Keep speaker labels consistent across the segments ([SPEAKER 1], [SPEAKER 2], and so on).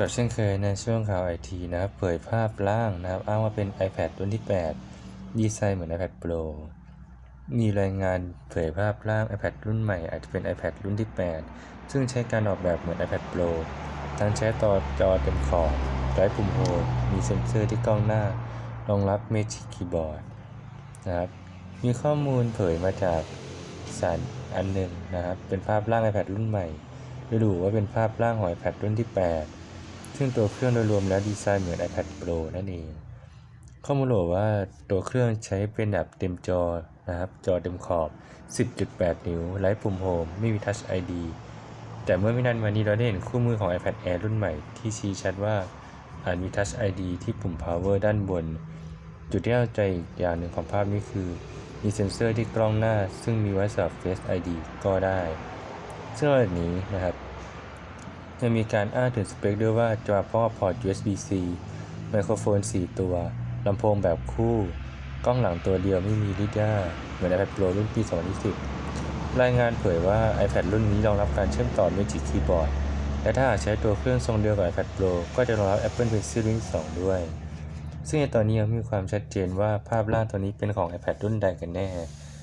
[SPEAKER 1] ก็เช่นเคยในช่วงข่าวไอทีนะครับเผยภาพร่างนะครับ อ้างว่าเป็น iPad รุ่นที่ 8 ดีไซน์เหมือน iPad Pro มีรายงานเผยภาพร่าง iPad รุ่นใหม่อาจจะเป็น iPad รุ่นที่ 8 ซึ่งใช้การออกแบบเหมือน iPad Pro ทั้งใช้ต่อจอเต็มขอบไร้ปุ่มโฮมมีเซ็นเซอร์ที่กล้องหน้ารองรับ Magic Keyboard นะครับ มีข้อมูลเผยมาจากสารอันหนึ่งนะครับ เป็นภาพร่าง iPad รุ่นใหม่ระบุว่าเป็นภาพร่างของ iPad รุ่นที่ 8 ซึ่งตัวเครื่องโดยรวมแล้วดีไซน์เหมือน iPad Pro นั่นเอง ข้อมูลบอกว่าตัวเครื่องใช้เป็นแบบเต็มจอนะครับ จอเต็มขอบ 10.8 นิ้วไร้ปุ่มโฮมไม่มี Touch ID แต่เมื่อไม่นานมานี้เราได้เห็นคู่มือของ iPad Air รุ่นใหม่ที่ชี้ชัดว่าอาจมี Touch ID ที่ปุ่ม Power ด้านบน จุดที่น่าใจอีกอย่างหนึ่งของภาพนี้คือ มีเซ็นเซอร์ที่กล้องหน้า ซึ่งมีไว้สำหรับ Face ID ก็ได้ ซึ่งนอกจากนี้นะครับ ยังมีการอ้างถึงสเปคด้วยว่าจะมาพร้อมกับพอร์ต USB-C ไมโครโฟน 4 ตัว ลำโพงแบบคู่ กล้องหลังตัวเดียวไม่มีลิด้าเหมือน iPad Pro รุ่นปี 2020 รายงานเผยว่า iPad รุ่นนี้รองรับการเชื่อมต่อ Magic Keyboard และถ้าหากใช้ตัวเครื่องทรงเดียวกับ iPad Pro ก็จะรองรับ Apple Pencil รุ่น2ด้วย ซึ่งในตอนนี้ยังไม่มีความชัดเจนว่าภาพล่างตัวนี้เป็นของ iPad รุ่นใดกันแน่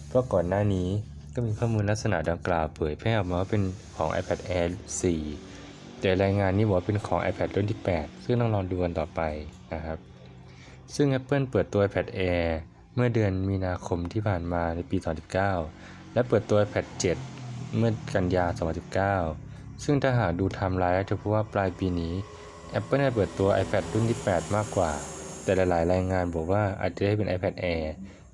[SPEAKER 1] เพราะก่อนหน้านี้ก็มีข้อมูลลักษณะดังกล่าวเผยแพร่ออกมาว่าเป็นของ iPad Air 4 แต่รายงานนี้บอกว่าเป็นของ iPad รุ่นที่ 8 ซึ่งต้องลองดูกันต่อไปนะครับ ซึ่ง Apple เปิดตัว iPad Air เมื่อเดือนมีนาคมที่ผ่านมาในปี 2019 และเปิดตัว iPad 7 เมื่อกันยา 2019 ซึ่งถ้าหากดูไทม์ไลน์จะพบว่าปลายปีนี้ Apple ได้เปิดตัว iPad รุ่นที่ 8 มากกว่า แต่หลายๆ รายงานบอกว่าอาจจะได้เป็น iPad Air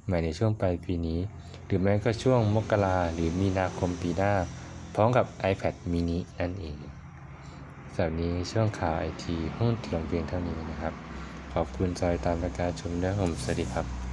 [SPEAKER 1] ใหม่ในช่วงปลายปีนี้ หรือแม้ก็ช่วงมกราหรือมีนาคมปีหน้า พร้อมกับ iPad mini นั่นเอง สำหรับนี้ช่วงข่าวไอทีหุ้นถล่มเพียงเท่านี้นะครับ ขอบคุณจอยตามประกาศชมด้วยผมสวัสดีครับ